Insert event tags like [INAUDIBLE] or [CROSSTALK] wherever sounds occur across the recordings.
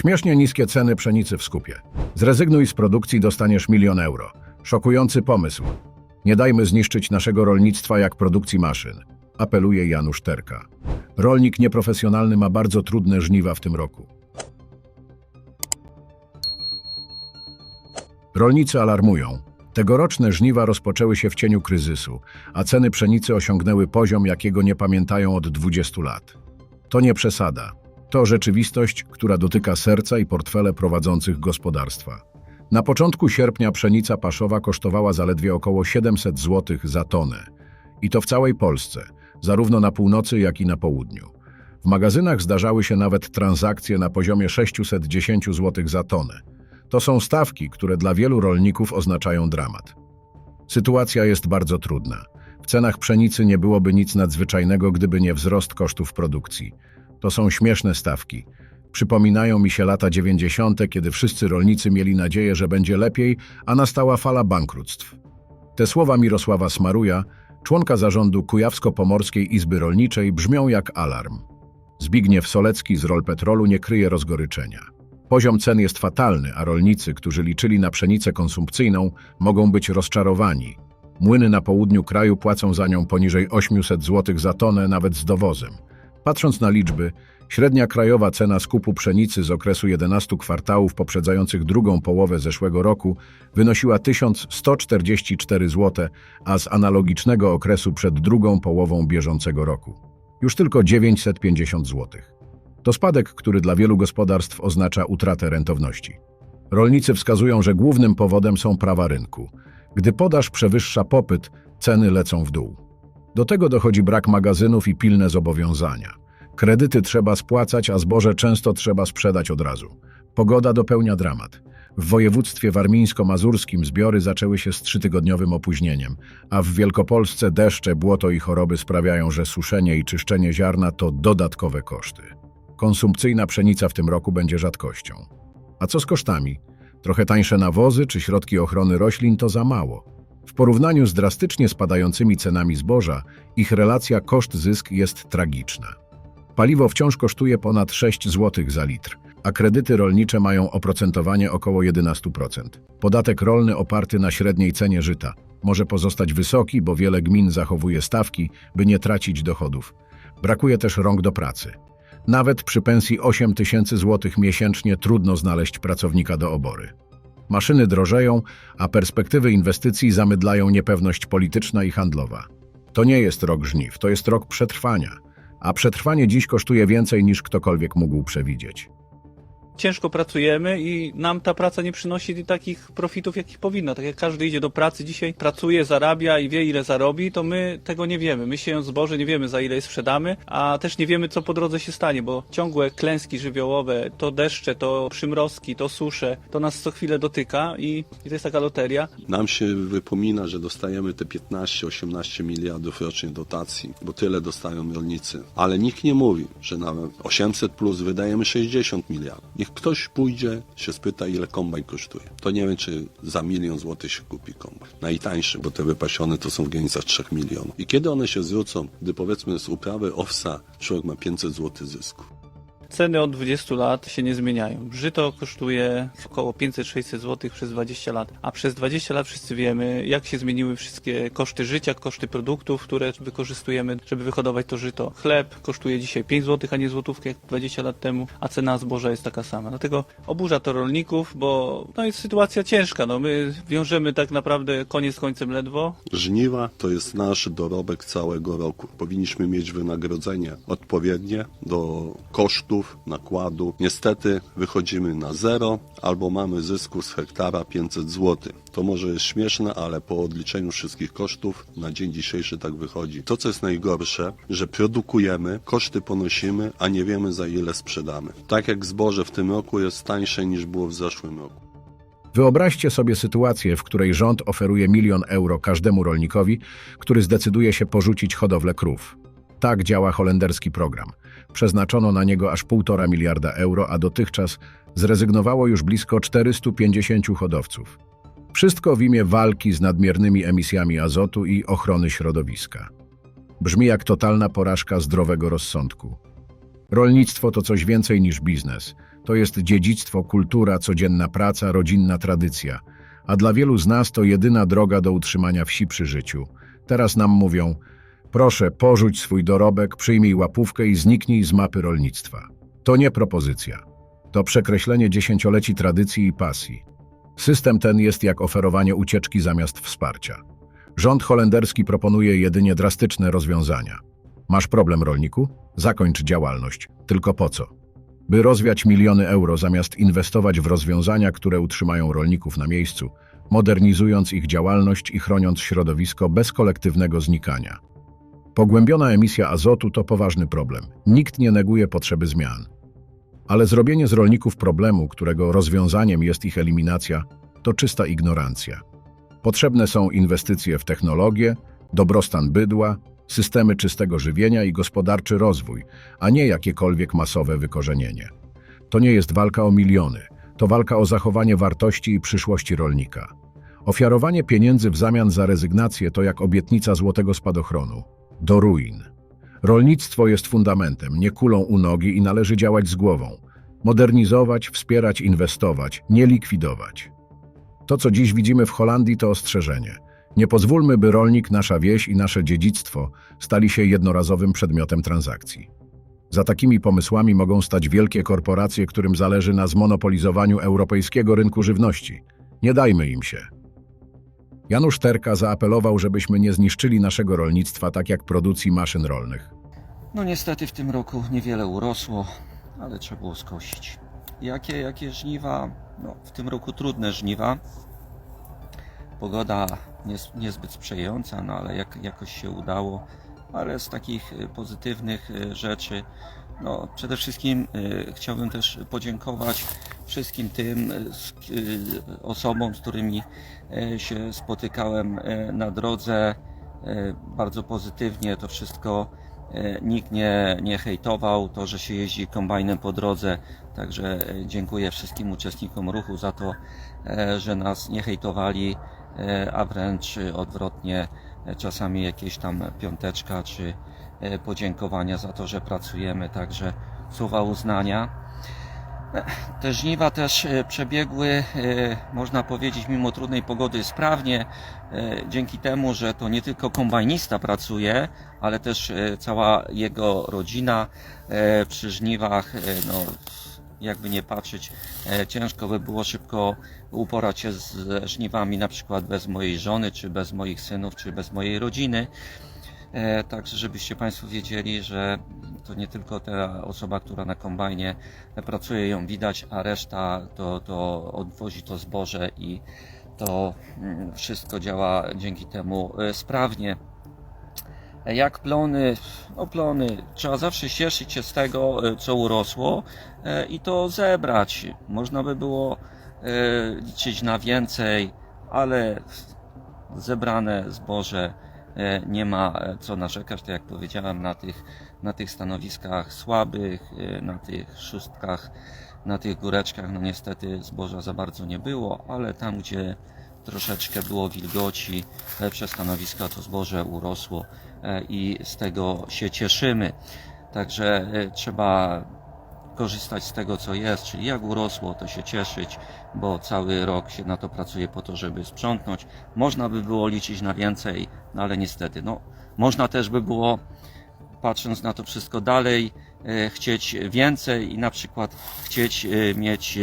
Śmiesznie niskie ceny pszenicy w skupie. Zrezygnuj z produkcji, dostaniesz milion euro. Szokujący pomysł. Nie dajmy zniszczyć naszego rolnictwa jak produkcji maszyn. Apeluje Janusz Terka. Rolnik nieprofesjonalny ma bardzo trudne żniwa w tym roku. Rolnicy alarmują. Tegoroczne żniwa rozpoczęły się w cieniu kryzysu, a ceny pszenicy osiągnęły poziom, jakiego nie pamiętają od 20 lat. To nie przesada. To rzeczywistość, która dotyka serca i portfele prowadzących gospodarstwa. Na początku sierpnia pszenica paszowa kosztowała zaledwie około 700 zł za tonę. I to w całej Polsce, zarówno na północy, jak i na południu. W magazynach zdarzały się nawet transakcje na poziomie 610 zł za tonę. To są stawki, które dla wielu rolników oznaczają dramat. Sytuacja jest bardzo trudna. W cenach pszenicy nie byłoby nic nadzwyczajnego, gdyby nie wzrost kosztów produkcji. To są śmieszne stawki. Przypominają mi się lata 90., kiedy wszyscy rolnicy mieli nadzieję, że będzie lepiej, a nastała fala bankructw. Te słowa Mirosława Smaruja, członka zarządu Kujawsko-Pomorskiej Izby Rolniczej, brzmią jak alarm. Zbigniew Solecki z Rolpetrolu nie kryje rozgoryczenia. Poziom cen jest fatalny, a rolnicy, którzy liczyli na pszenicę konsumpcyjną, mogą być rozczarowani. Młyny na południu kraju płacą za nią poniżej 800 zł za tonę, nawet z dowozem. Patrząc na liczby, średnia krajowa cena skupu pszenicy z okresu 11 kwartałów poprzedzających drugą połowę zeszłego roku wynosiła 1144 zł, a z analogicznego okresu przed drugą połową bieżącego roku już tylko 950 zł. To spadek, który dla wielu gospodarstw oznacza utratę rentowności. Rolnicy wskazują, że głównym powodem są prawa rynku. Gdy podaż przewyższa popyt, ceny lecą w dół. Do tego dochodzi brak magazynów i pilne zobowiązania. Kredyty trzeba spłacać, a zboże często trzeba sprzedać od razu. Pogoda dopełnia dramat. W województwie warmińsko-mazurskim zbiory zaczęły się z trzytygodniowym opóźnieniem, a w Wielkopolsce deszcze, błoto i choroby sprawiają, że suszenie i czyszczenie ziarna to dodatkowe koszty. Konsumpcyjna pszenica w tym roku będzie rzadkością. A co z kosztami? Trochę tańsze nawozy czy środki ochrony roślin to za mało. W porównaniu z drastycznie spadającymi cenami zboża, ich relacja koszt-zysk jest tragiczna. Paliwo wciąż kosztuje ponad 6 zł za litr, a kredyty rolnicze mają oprocentowanie około 11%. Podatek rolny oparty na średniej cenie żyta może pozostać wysoki, bo wiele gmin zachowuje stawki, by nie tracić dochodów. Brakuje też rąk do pracy. Nawet przy pensji 8 tysięcy złotych miesięcznie trudno znaleźć pracownika do obory. Maszyny drożeją, a perspektywy inwestycji zamydlają niepewność polityczna i handlowa. To nie jest rok żniw, to jest rok przetrwania. A przetrwanie dziś kosztuje więcej niż ktokolwiek mógł przewidzieć. Ciężko pracujemy i nam ta praca nie przynosi takich profitów, jakich powinna. Tak jak każdy idzie do pracy dzisiaj, pracuje, zarabia i wie ile zarobi, to my tego nie wiemy. My siejąc zboże nie wiemy za ile je sprzedamy, a też nie wiemy co po drodze się stanie, bo ciągłe klęski żywiołowe, to deszcze, to przymrozki, to susze, to nas co chwilę dotyka i, i to jest taka loteria. Nam się wypomina, że dostajemy te 15-18 miliardów rocznie dotacji, bo tyle dostają rolnicy. Ale nikt nie mówi, że na 800 plus wydajemy 60 miliardów. Niech ktoś pójdzie, się spyta, ile kombajn kosztuje. To nie wiem, czy za milion złotych się kupi kombajn. Najtańszy, bo te wypasione to są w granicach 3 milionów. I kiedy one się zwrócą, gdy powiedzmy z uprawy owsa człowiek ma 500 zł zysku. Ceny od 20 lat się nie zmieniają. Żyto kosztuje około 500-600 zł przez 20 lat, a przez 20 lat wszyscy wiemy, jak się zmieniły wszystkie koszty życia, koszty produktów, które wykorzystujemy, żeby wyhodować to żyto. Chleb kosztuje dzisiaj 5 zł, a nie złotówkę jak 20 lat temu, a cena zboża jest taka sama. Dlatego oburza to rolników, bo no jest sytuacja ciężka. No my wiążemy tak naprawdę koniec końcem ledwo, Żniwa to jest nasz dorobek całego roku. Powinniśmy mieć wynagrodzenie odpowiednie do kosztów, nakładu. Niestety wychodzimy na zero albo mamy zysku z hektara 500 zł. To może jest śmieszne, ale po odliczeniu wszystkich kosztów na dzień dzisiejszy tak wychodzi. To, co jest najgorsze, że produkujemy, koszty ponosimy, a nie wiemy za ile sprzedamy. Tak jak zboże w tym roku jest tańsze niż było w zeszłym roku. Wyobraźcie sobie sytuację, w której rząd oferuje milion euro każdemu rolnikowi, który zdecyduje się porzucić hodowlę krów. Tak działa holenderski program. Przeznaczono na niego aż 1,5 miliarda euro, a dotychczas zrezygnowało już blisko 450 hodowców. Wszystko w imię walki z nadmiernymi emisjami azotu i ochrony środowiska. Brzmi jak totalna porażka zdrowego rozsądku. Rolnictwo to coś więcej niż biznes. To jest dziedzictwo, kultura, codzienna praca, rodzinna tradycja. A dla wielu z nas to jedyna droga do utrzymania wsi przy życiu. Teraz nam mówią: proszę, porzuć swój dorobek, przyjmij łapówkę i zniknij z mapy rolnictwa. To nie propozycja. To przekreślenie dziesięcioleci tradycji i pasji. System ten jest jak oferowanie ucieczki zamiast wsparcia. Rząd holenderski proponuje jedynie drastyczne rozwiązania. Masz problem, rolniku? Zakończ działalność. Tylko po co? By rozwiać miliony euro zamiast inwestować w rozwiązania, które utrzymają rolników na miejscu, modernizując ich działalność i chroniąc środowisko bez kolektywnego znikania. Pogłębiona emisja azotu to poważny problem. Nikt nie neguje potrzeby zmian. Ale zrobienie z rolników problemu, którego rozwiązaniem jest ich eliminacja, to czysta ignorancja. Potrzebne są inwestycje w technologię, dobrostan bydła, systemy czystego żywienia i gospodarczy rozwój, a nie jakiekolwiek masowe wykorzenienie. To nie jest walka o miliony, to walka o zachowanie wartości i przyszłości rolnika. Ofiarowanie pieniędzy w zamian za rezygnację to jak obietnica złotego spadochronu. Do ruin. Rolnictwo jest fundamentem, nie kulą u nogi i należy działać z głową. Modernizować, wspierać, inwestować, nie likwidować. To, co dziś widzimy w Holandii, to ostrzeżenie. Nie pozwólmy, by rolnik, nasza wieś i nasze dziedzictwo stali się jednorazowym przedmiotem transakcji. Za takimi pomysłami mogą stać wielkie korporacje, którym zależy na zmonopolizowaniu europejskiego rynku żywności. Nie dajmy im się. Janusz Terka zaapelował, żebyśmy nie zniszczyli naszego rolnictwa tak jak produkcji maszyn rolnych. No niestety w tym roku niewiele urosło, ale trzeba było skosić. Jakie, jakie żniwa? No, w tym roku trudne żniwa. Pogoda niezbyt sprzyjająca, no ale jak, jakoś się udało. Ale z takich y, pozytywnych y, rzeczy, no przede wszystkim y, chciałbym też podziękować wszystkim tym y, z- y, osobom, z którymi się spotykałem na drodze. Bardzo pozytywnie to wszystko Nikt nie, nie hejtował to, że się jeździ kombajnem po drodze, także dziękuję wszystkim uczestnikom ruchu za to, że nas nie hejtowali, a wręcz odwrotnie, czasami jakieś tam piąteczka czy podziękowania za to, że pracujemy, także słowa uznania. Te żniwa też e, przebiegły, e, można powiedzieć, mimo trudnej pogody sprawnie, e, dzięki temu, że to nie tylko kombajnista pracuje, ale też e, cała jego rodzina e, przy żniwach, e, no, jakby nie patrzeć, e, ciężko by było szybko uporać się z żniwami, na przykład bez mojej żony, czy bez moich synów, czy bez mojej rodziny. E, Także, żebyście Państwo wiedzieli, że to nie tylko ta osoba, która na kombajnie pracuje, ją widać, a reszta to, to odwozi to zboże i to mm, wszystko działa dzięki temu e, sprawnie. E, Jak plony, no plony, trzeba zawsze cieszyć się z tego, co urosło i to zebrać. Można by było liczyć na więcej, ale zebrane zboże nie ma e, co narzekać, tak jak powiedziałem, na tych, na tych stanowiskach słabych, e, na tych szóstkach, na tych góreczkach, no niestety zboża za bardzo nie było, ale tam, gdzie troszeczkę było wilgoci, lepsze stanowiska, to zboże urosło e, i z tego się cieszymy. Także e, trzeba korzystać z tego, co jest, czyli jak urosło, to się cieszyć, bo cały rok się na to pracuje po to, żeby sprzątnąć. Można by było liczyć na więcej, no ale niestety, no, można też by było, patrząc na to wszystko dalej, e, chcieć więcej i na przykład chcieć e, mieć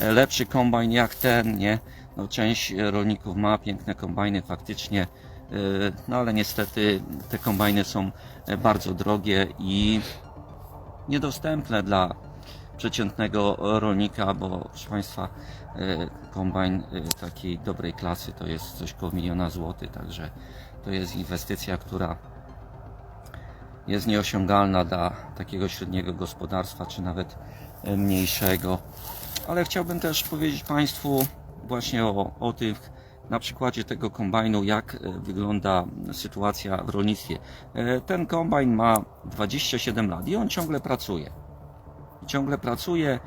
e, lepszy kombajn jak ten, nie? No, część rolników ma piękne kombajny faktycznie, no ale niestety te kombajny są bardzo drogie i niedostępne dla przeciętnego rolnika, bo proszę Państwa, kombajn takiej dobrej klasy to jest coś koło miliona złotych, także to jest inwestycja, która jest nieosiągalna dla takiego średniego gospodarstwa, czy nawet e, mniejszego. Ale chciałbym też powiedzieć Państwu właśnie o, o tych, na przykładzie tego kombajnu, jak e, wygląda sytuacja w rolnictwie. E, Ten kombajn ma 27 lat i on ciągle pracuje. Ciągle pracuje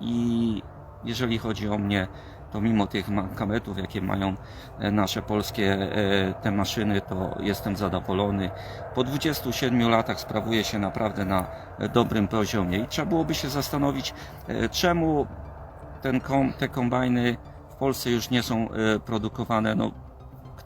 i jeżeli chodzi o mnie, to mimo tych mankamentów, jakie mają e, nasze polskie e, te maszyny, to jestem zadowolony. Po 27 latach sprawuje się naprawdę na e, dobrym poziomie i trzeba byłoby się zastanowić, czemu ten te kombajny w Polsce już nie są produkowane. No,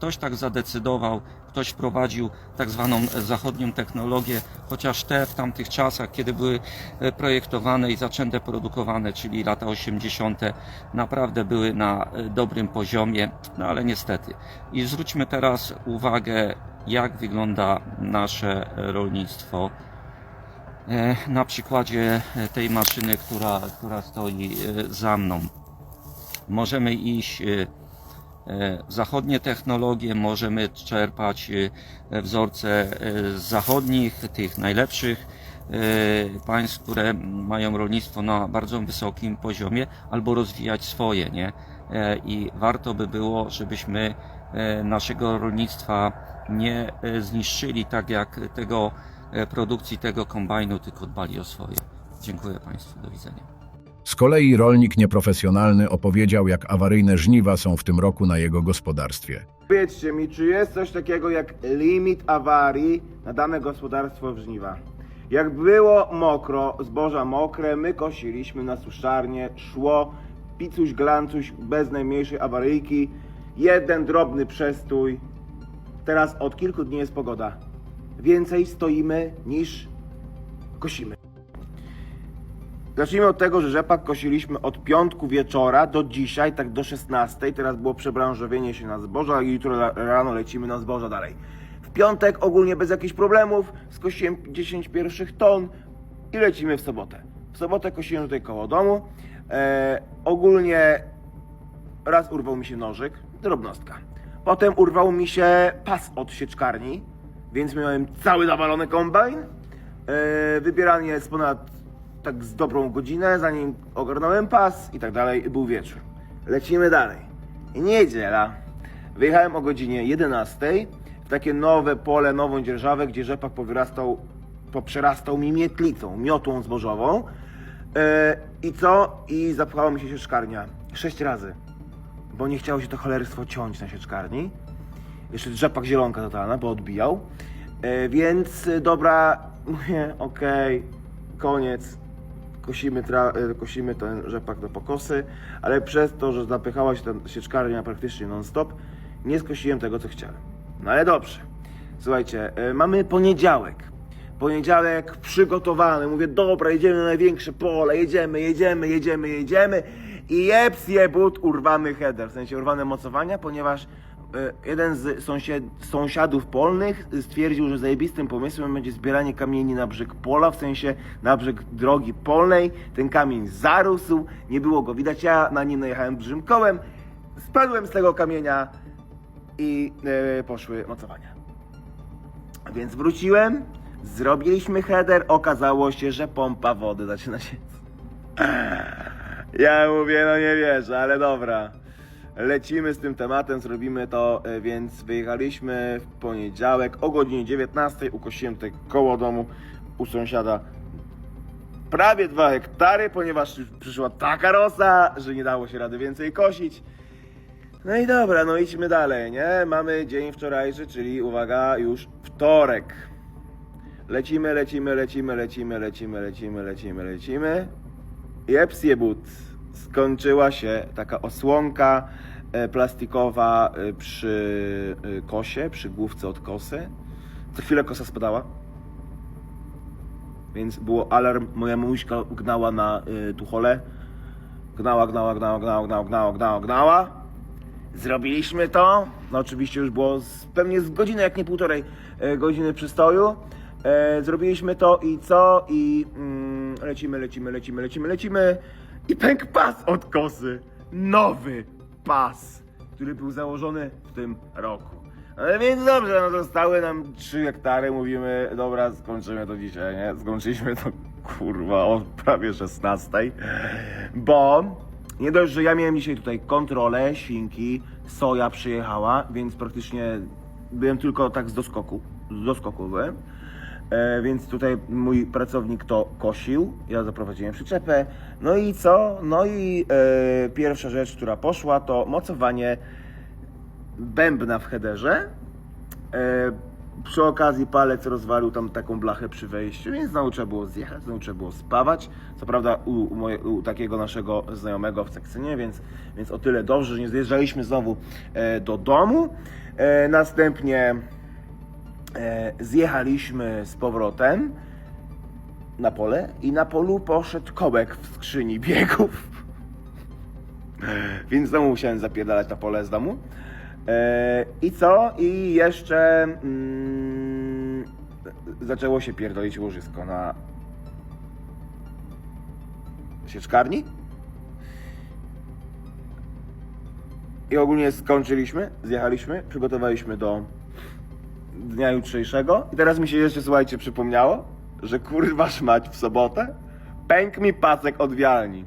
ktoś tak zadecydował, ktoś wprowadził tak zwaną zachodnią technologię, chociaż te w tamtych czasach, kiedy były e, projektowane i zaczęte produkowane, czyli lata 80., naprawdę były na e, dobrym poziomie, no ale niestety. I zwróćmy teraz uwagę, jak wygląda nasze rolnictwo. E, Na przykładzie e, tej maszyny, która, która stoi e, za mną. Możemy iść e, e, zachodnie technologie, możemy czerpać e, wzorce e, z zachodnich, tych najlepszych e, państw, które mają rolnictwo na bardzo wysokim poziomie, albo rozwijać swoje, nie? E, I warto by było, żebyśmy e, naszego rolnictwa nie e, zniszczyli tak jak tego e, produkcji tego kombajnu, tylko dbali o swoje. Dziękuję Państwu, do widzenia. Z kolei rolnik nieprofesjonalny opowiedział, jak awaryjne żniwa są w tym roku na jego gospodarstwie. Powiedzcie mi, czy jest coś takiego jak limit awarii na dane gospodarstwo w żniwa? Jak było mokro, zboża mokre, my kosiliśmy na suszarnię, szło picuś glancuś bez najmniejszej awaryjki, jeden drobny przestój. Teraz od kilku dni jest pogoda. Więcej stoimy niż kosimy. Zacznijmy od tego, że rzepak kosiliśmy od piątku wieczora do dzisiaj, tak do 16. Teraz było przebranżowienie się na zboża i jutro ra- rano lecimy na zboża dalej. W piątek ogólnie bez jakichś problemów skosiłem 10 pierwszych ton i lecimy w sobotę. W sobotę kosiłem tutaj koło domu. E, ogólnie raz urwał mi się nożyk, drobnostka. Potem urwał mi się pas od sieczkarni, więc miałem cały zawalony kombajn. E, wybieranie jest ponad tak z dobrą godzinę, zanim ogarnąłem pas i tak dalej, był wieczór. Lecimy dalej. Niedziela. Wyjechałem o godzinie 11 w takie nowe pole, nową dzierżawę, gdzie rzepak powyrastał, poprzerastał mi mietlicą, miotłą zbożową. E, I co? I zapchała mi się sieczkarnia. Sześć razy. Bo nie chciało się to cholerstwo ciąć na sieczkarni. Jeszcze rzepak zielonka totalna, bo odbijał. E, więc e, dobra, [LAUGHS] mówię, okej, koniec. Kosimy, tra- e, kosimy ten rzepak do pokosy, ale przez to, że zapychała się ta sieczkarnia praktycznie non-stop, nie skosiłem tego, co chciałem. No ale dobrze. Słuchajcie, e, mamy poniedziałek. Poniedziałek przygotowany. Mówię, dobra, jedziemy na największe pole, jedziemy, jedziemy, jedziemy, jedziemy. I jeps, jebut, urwany header, w sensie urwane mocowania, ponieważ jeden z sąsiad, sąsiadów polnych stwierdził, że zajebistym pomysłem będzie zbieranie kamieni na brzeg pola, w sensie na brzeg drogi polnej. Ten kamień zarósł, nie było go widać. Ja na nim najechałem dużym kołem, spadłem z tego kamienia i e, poszły mocowania. Więc wróciłem, zrobiliśmy header, okazało się, że pompa wody zaczyna się. [CLEARS THROAT] Ja mówię, no nie wierzę, ale dobra. Lecimy z tym tematem, zrobimy to, e, więc wyjechaliśmy w poniedziałek o godzinie 19. Ukosiłem tutaj koło domu u sąsiada prawie 2 hektary, ponieważ przyszła taka rosa, że nie dało się rady więcej kosić. No i dobra, no idźmy dalej, nie? Mamy dzień wczorajszy, czyli uwaga, już wtorek. Lecimy, lecimy, lecimy, lecimy, lecimy, lecimy, lecimy, lecimy. Jeps jebut. Skończyła się taka osłonka e, plastikowa e, przy e, kosie, przy główce od kosy. Co chwilę kosa spadała. Więc było alarm, moja muśka gnała na y, tuchole. Gnała, gnała, gnała, gnała, gnała, gnała, gnała, gnała. Zrobiliśmy to. No oczywiście już było z, pewnie z godziny, jak nie półtorej godziny przystoju. Zrobiliśmy to i co? I mm, lecimy, lecimy, lecimy, lecimy, lecimy. I pękł pas od kosy. Nowy pas, który był założony w tym roku. Ale więc dobrze, no zostały nam 3 hektary, mówimy, dobra, skończymy to dzisiaj, nie? Skończyliśmy to, kurwa, o prawie 16, bo nie dość, że ja miałem dzisiaj tutaj kontrolę, świnki, soja przyjechała, więc praktycznie byłem tylko tak z doskoku, z doskoku byłem. E, więc tutaj mój pracownik to kosił, ja zaprowadziłem przyczepę. No i co? No i e, pierwsza rzecz, która poszła, to mocowanie bębna w headerze. E, przy okazji palec rozwalił tam taką blachę przy wejściu, więc znowu trzeba było zjechać, znowu trzeba było spawać. Co prawda u, u, moje, u takiego naszego znajomego w Sekcynie, więc, więc o tyle dobrze, że nie zjeżdżaliśmy znowu e, do domu. E, następnie zjechaliśmy z powrotem na pole i na polu poszedł kołek w skrzyni biegów. [LAUGHS] Więc znowu musiałem zapierdalać na pole z domu. E, I co? I jeszcze mm, zaczęło się pierdolić łożysko na sieczkarni. I ogólnie skończyliśmy, zjechaliśmy, przygotowaliśmy do dnia jutrzejszego. I teraz mi się jeszcze, słuchajcie, przypomniało, że kurwa szmać w sobotę pękł mi pasek odwialni.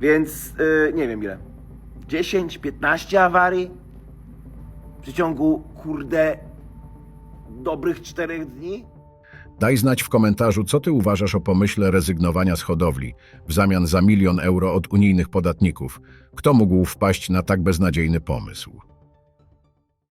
Więc yy, nie wiem ile. 10-15 awarii w przeciągu, kurde, dobrych czterech dni. Daj znać w komentarzu, co ty uważasz o pomyśle rezygnowania z hodowli w zamian za milion euro od unijnych podatników. Kto mógł wpaść na tak beznadziejny pomysł?